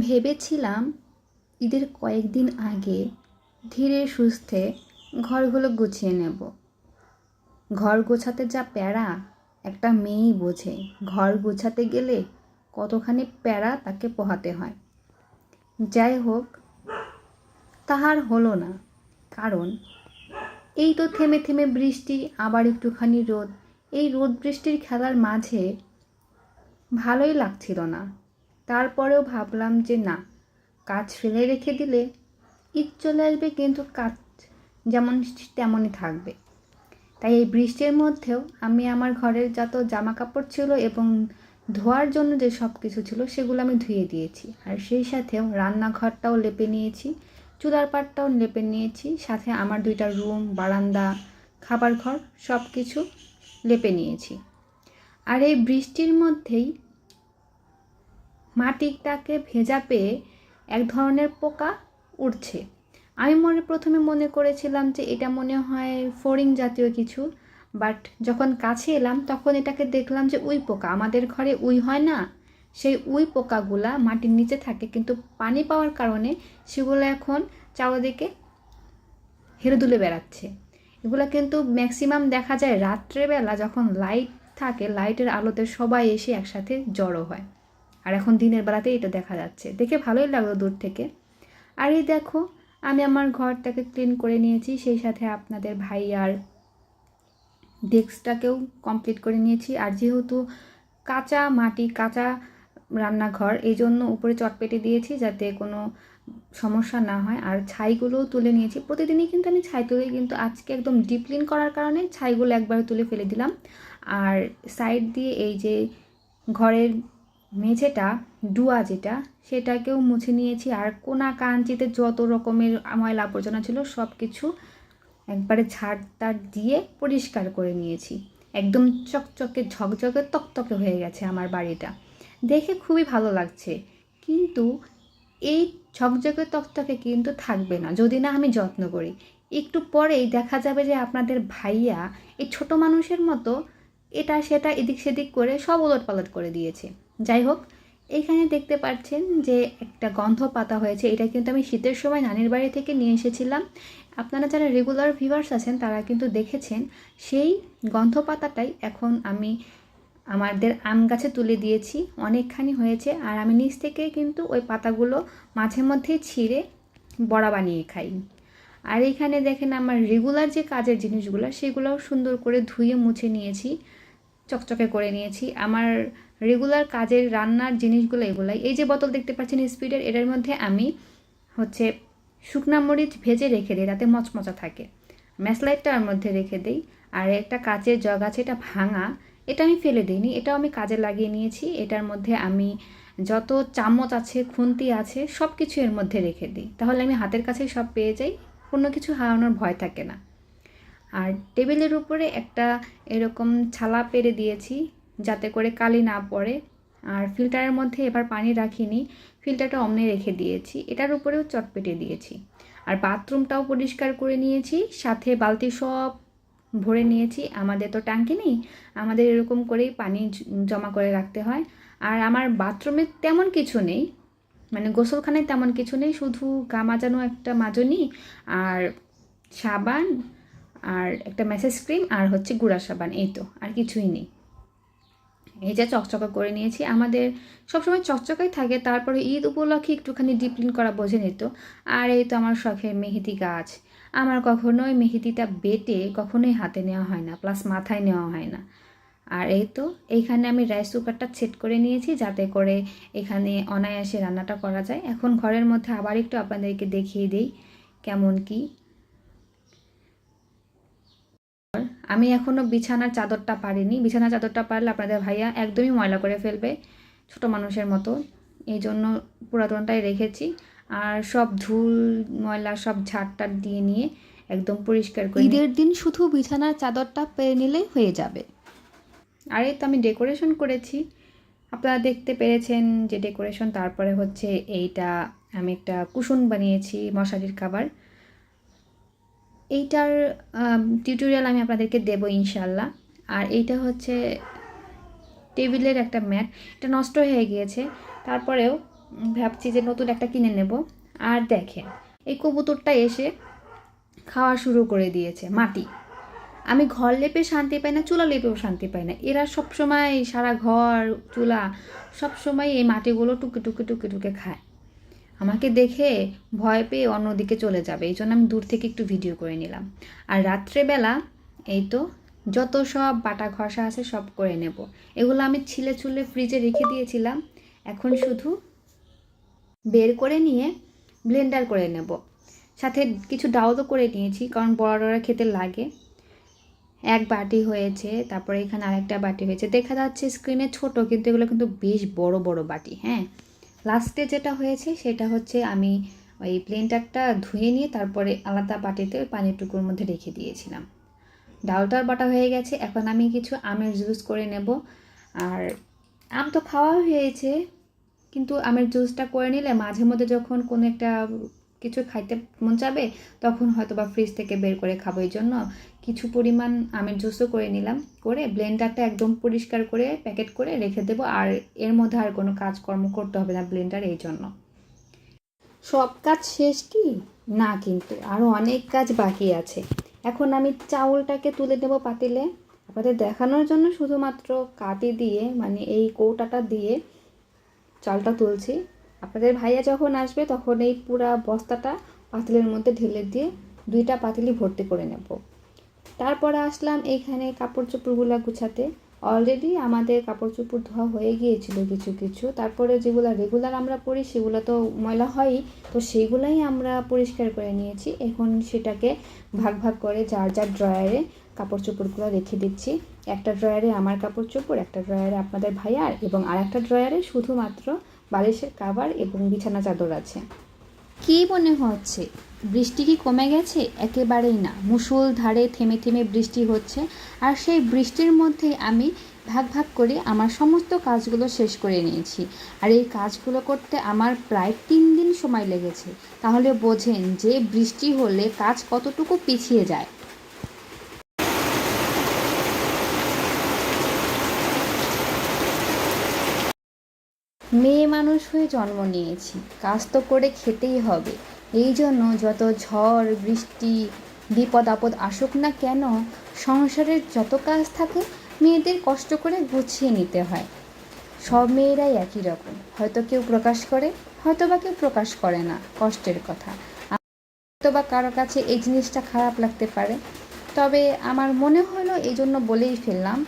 ভেবেছিলাম ঈদের কয়েকদিন আগে ধীরে সুস্থে ঘরগুলো গুছিয়ে নেব। ঘর গোছাতে যা প্যারা, একটা মেয়েই বোঝে। ঘর গোছাতে গেলে কতখানি প্যারা তাকে পোহাতে হয়। যাই হোক, তাহার হলো না, কারণ এই তো থেমে থেমে বৃষ্টি, আবার একটুখানি রোদ। এই রোদ বৃষ্টির খেলার মাঝে ভালোই লাগছিল না। তারপরেও ভাবলাম যে না, কাজ ফেলে রেখে দিলে ঈদ চলে আসবে কিন্তু কাজ যেমন তেমনই থাকবে। তাই এই বৃষ্টির মধ্যেও আমি আমার ঘরের যত জামা কাপড় ছিল এবং ধোয়ার জন্য যে সব কিছু ছিল সেগুলো আমি ধুয়ে দিয়েছি। আর সেই সাথেও রান্নাঘরটাও লেপে নিয়েছি, চুলার পাটটাও লেপে নিয়েছি, সাথে আমার দুইটা রুম, বারান্দা, খাবার ঘর সব কিছু লেপে নিয়েছি। আর এই বৃষ্টির মধ্যেই মাটিটাকে ভেজা পেয়ে এক ধরনের পোকা উঠছে আমি মনে, প্রথমে মনে করেছিলাম যে এটা মনে হয় ফড়িং জাতীয় কিছু, বাট যখন কাছে এলাম তখন এটাকে দেখলাম যে উই পোকা, আমাদের ঘরে উই হয় না, সেই উই পোকাগুলা মাটির নিচে থাকে, কিন্তু পানি পাওয়ার কারণে সেগুলো এখন চারদিকে হেরে দুলে বেড়াচ্ছে। এগুলো কিন্তু ম্যাক্সিমাম দেখা যায় রাত্রেবেলা যখন লাইট থাকে, লাইটের আলোতে সবাই এসে একসাথে জড়ো হয়। আর এখন দিনের বেলাতেই এটা দেখা যাচ্ছে। দেখে ভালোই লাগল দূর থেকে। আর এই দেখো, আমি আমার ঘরটাকে ক্লিন করে নিয়েছি, সেই সাথে আপনাদের ভাই আর ডেস্কটাকেও কমপ্লিট করে নিয়েছি। আর যেহেতু কাঁচা মাটি, কাঁচা রান্নাঘর, এই জন্য উপরে চটপেটে দিয়েছি যাতে কোনো সমস্যা না হয়। আর ছাইগুলোও তুলে নিয়েছি। প্রতিদিনই কিন্তু আমি ছাই তুলি, কিন্তু আজকে একদম ডিপ ক্লিন করার কারণে ছাইগুলো একবারে তুলে ফেলে দিলাম। আর সাইড দিয়ে এই যে ঘরের মেঝেটা, ডুয়া যেটা, সেটাকেও মুছে নিয়েছি। আর কোনা কাঞ্চিতে যত রকমের ময়লা আবর্জনা ছিল সব কিছু একবারে ঝাড়টার দিয়ে পরিষ্কার করে নিয়েছি। একদম চকচকে, ঝকঝকে, তকতকে হয়ে গেছে আমার বাড়িটা। দেখে খুবই ভালো লাগছে। কিন্তু এই ঝকঝকে, তকতকে কিন্তু থাকবে না, যদি না আমি যত্ন করি। একটু পরেই দেখা যাবে যে আপনাদের ভাইয়া এই ছোট মানুষের মতো এটা সেটা এদিক সেদিক করে সব ওলট পালট করে দিয়েছে। যাই হোক এখানে দেখতে পাচ্ছেন যে একটা গন্ধ পাতা হয়েছে। এটা কিন্তু আমি শীতের সময় নানির বাড়ি থেকে নিয়ে এসেছিলাম। আপনারা যারা রেগুলার ভিভার্স আছেন, তারা কিন্তু দেখেছেন সেই গন্ধ পাতাটাই এখন আমি আমাদের আম গাছে তুলে দিয়েছি। অনেকখানি হয়েছে আর আমি নিচ থেকে কিন্তু ওই পাতাগুলো মাঝে মধ্যেই ছিঁড়ে বড়া বানিয়ে খাই। আর এখানে দেখেন আমার রেগুলার যে কাজের জিনিসগুলো, সেগুলোও সুন্দর করে ধুয়ে মুছে নিয়েছি, চকচকে করে নিয়েছি। আমার রেগুলার কাজের রান্নার জিনিসগুলো এগুলাই। এই যে বোতল দেখতে পাচ্ছেন স্পিডের এটার মধ্যে আমি হচ্ছে শুকনা মরিচ ভেজে রেখে দিই, যাতে মচমচা থাকে। ম্যাসলাইটটা ওর মধ্যে রেখে দিই, আর একটা কাচের জগ আছে, এটা ভাঙা, এটা আমি ফেলে দিইনি, এটাও আমি কাজে লাগিয়ে নিয়েছি। এটার মধ্যে আমি যত চামচ আছে, খুন্তি আছে সব কিছু এর মধ্যে রেখে দিই। তাহলে আমি হাতের কাছেই সব পেয়ে যাই, কোনো কিছু হারানোর ভয় থাকে না। আর টেবিলের উপরে একটা এরকম ছালা পেরে দিয়েছি যাতে করে কালি না পড়ে। আর ফিল্টারের মধ্যে এবার পানি রাখিনি, ফিল্টারটা অমনে রেখে দিয়েছি। এটার উপরেও চটপেটে দিয়েছি। আর বাথরুমটাও পরিষ্কার করে নিয়েছি, সাথে বালতি সব ভরে নিয়েছি। আমাদের তো ট্যাঙ্কি নেই, আমাদের এরকম করেই পানি জমা করে রাখতে হয়। আর আমার বাথরুমে তেমন কিছু নেই মানে গোসলখানায় তেমন কিছু নেই, শুধু গা মাজানো একটা মাজনি, আর সাবান, আর একটা ম্যাসেজ ক্রিম, আর হচ্ছে গুঁড়া সাবান, এই তো, আর কিছুই নেই। এই যে চকচকা করে নিয়েছি। আমাদের সবসময় চকচকাই থাকে, তারপরে ঈদ উপলক্ষে একটুখানি ডিপ্লিন করা বোঝে নিত আর এই তো আমার শখের মেহেদি গাছ। আমার কখনোই মেহেদিটা বেটে কখনোই হাতে নেওয়া হয় না প্লাস মাথায় নেওয়া হয় না। আর এই তো এইখানে আমি রাইস কুকারটা সেট করে নিয়েছি, যাতে করে এখানে অনায়াসে রান্নাটা করা যায়। এখন ঘরের মধ্যে আবার একটু আপনাদেরকে দেখিয়ে দিই, কেমন কি আমি এখনও বিছানার চাদরটা পারিনি বিছানার চাদরটা পারলে আপনাদের ভাইয়া একদমই ময়লা করে ফেলবে ছোট মানুষের মতো। এই জন্য পুরাতনটাই রেখেছি। আর সব ধুল ময়লা সব ঝাড়টার দিয়ে নিয়ে একদম পরিষ্কার করে ঈদের দিন শুধু বিছানার চাদরটা পেরে নিলেই হয়ে যাবে। আর এই তো আমি ডেকোরেশন করেছি। আপনারা দেখতে পেরেছেন যে ডেকোরেশন তারপরে হচ্ছে এইটা আমি একটা কুশন বানিয়েছি মশারির খাবার এইটার টিউটোরিয়াল আমি আপনাদেরকে দেবো ইনশাল্লাহ। আর এইটা হচ্ছে টেবিলের একটা ম্যাট। এটা নষ্ট হয়ে গিয়েছে। তারপরেও ভাবছি যে নতুন একটা কিনে নেব। আর দেখেন, এই কবুতরটা এসে খাওয়া শুরু করে দিয়েছে, মাটি। আমি ঘর লেপে শান্তি পাই না, চুলা লেপেও শান্তি পাই না। এরা সবসময় সারা ঘর, চুলা, সবসময় এই মাটিগুলো টুকে টুকে টুকে টুকে খায়। আমাকে দেখে ভয় পেয়ে অন্যদিকে চলে যাবে। এই জন্য আমি দূর থেকে একটু ভিডিও করে নিলাম। আর রাত্রেবেলা এই তো যত সব বাটা ঘষা আছে সব করে নেব। এগুলো আমি ছিলে ছুলে ফ্রিজে রেখে দিয়েছিলাম। এখন শুধু বের করে নিয়ে ব্লেন্ডার করে নেব। সাথে কিছু ডাউলও করে নিয়েছি, কারণ বড়রা খেতে লাগে। এক বাটি হয়েছে, তারপরে এখানে আরেকটা বাটি হয়েছে। দেখা যাচ্ছে স্ক্রিনে ছোট, কিন্তু এগুলো কিন্তু বেশ বড় বড় বাটি হ্যাঁ? লাস্টে যেটা হয়েছে, সেটা হচ্ছে আমি ওই প্লেনটারটা ধুয়ে নিয়ে তারপরে আলাদা বাটিতে ওই পানির টুকুর মধ্যে রেখে দিয়েছিলাম। ডালটার বাটা হয়ে গেছে, এখন আমি কিছু আমের জুস করে নেব। আর আম তো খাওয়া হয়েছে, কিন্তু আমের জুসটা করে নিলে মাঝে মধ্যে যখন কোনো একটা কিছু খাইতে মন চাবে, তখন হয়তো বা ফ্রিজ থেকে বের করে খাব। এই জন্য কিছু পরিমাণ আমের জুসও করে নিলাম, করে ব্লেন্ডারটা একদম পরিষ্কার করে প্যাকেট করে রেখে দেবো, আর এর মধ্যে আর কোনো কাজকর্ম করতে হবে না ব্লেন্ডার এই জন্য। সব কাজ শেষ কি? না কিন্তু আরও অনেক কাজ বাকি আছে। এখন আমি চাউলটাকে তুলে দেবো পাতিলে। আপনাদের দেখানোর জন্য শুধুমাত্র কাটি দিয়ে মানে এই কৌটাটা দিয়ে চালটা তুলছি। আপনাদের ভাইয়া যখন আসবে, তখন এই পুরা বস্তাটা পাতিলের মধ্যে ঢেলে দিয়ে দুইটা পাতিলি ভর্তি করে নেব। তারপরে আসলাম এইখানে কাপড় চোপড়গুলো গুছাতে। অলরেডি আমাদের কাপড় চোপড় ধোয়া হয়ে গিয়েছিল কিছু কিছু। তারপরে যেগুলো রেগুলার আমরা পরি, সেগুলো তো ময়লা হয়ই। তো সেইগুলাই আমরা পরিষ্কার করে নিয়েছি। এখন সেটাকে ভাগ ভাগ করে যার যার ড্রয়ারে কাপড় চোপড়গুলো রেখে দিচ্ছি। একটা ড্রয়ারে আমার কাপড় চোপড় একটা ড্রয়ারে আপনাদের ভাইয়ার এবং আরেকটা ড্রয়ারে শুধুমাত্র বালিশের কাভার এবং বিছানা চাদর আছে। কী মনে হচ্ছে? বৃষ্টি কি কমে গেছে? একেবারেই না। মুসুল ধারে থেমে থেমে বৃষ্টি হচ্ছে। আর সেই বৃষ্টির মধ্যে আমি ভাগ ভাগ করে আমার সমস্ত কাজগুলো শেষ করে নিয়েছি। আর এই কাজগুলো করতে আমার প্রায় তিন দিন সময় লেগেছে। তাহলে বোঝেন যে বৃষ্টি হলে কাজ কতটুকু পিছিয়ে যায়। মেয়ে মানুষ হয়ে জন্ম নিয়েছি। কাজ তো করে খেতেই হবে। এই জন্য যত ঝড়, বৃষ্টি, বিপদ, আপদ আসুক না কেন, সংসারের যত কাজ থাকে, মেয়েদের কষ্ট করে গুছিয়ে নিতে হয়। সব মেয়েরাই একই রকম। হয়তো কেউ প্রকাশ করে, হয়তো বা কেউ প্রকাশ করে না, কষ্টের কথা। হয়তো বা কারও কাছে এই জিনিসটা খারাপ লাগতে পারে। তবে আমার মনে হলো এই জন্য বলেই ফেললাম।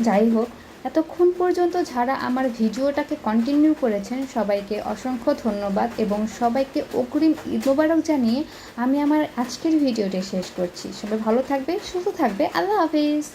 যাই হোক এতক্ষণ পর্যন্ত যারা আমার ভিডিওটাকে কন্টিনিউ করেছেন, সবাইকে অসংখ্য ধন্যবাদ এবং সবাইকে অগ্রিম ঈদ মোবারক জানিয়ে আমি আমার আজকের ভিডিওটি শেষ করছি। সবাই ভালো থাকবে সুস্থ থাকবে আল্লাহ হাফিজ।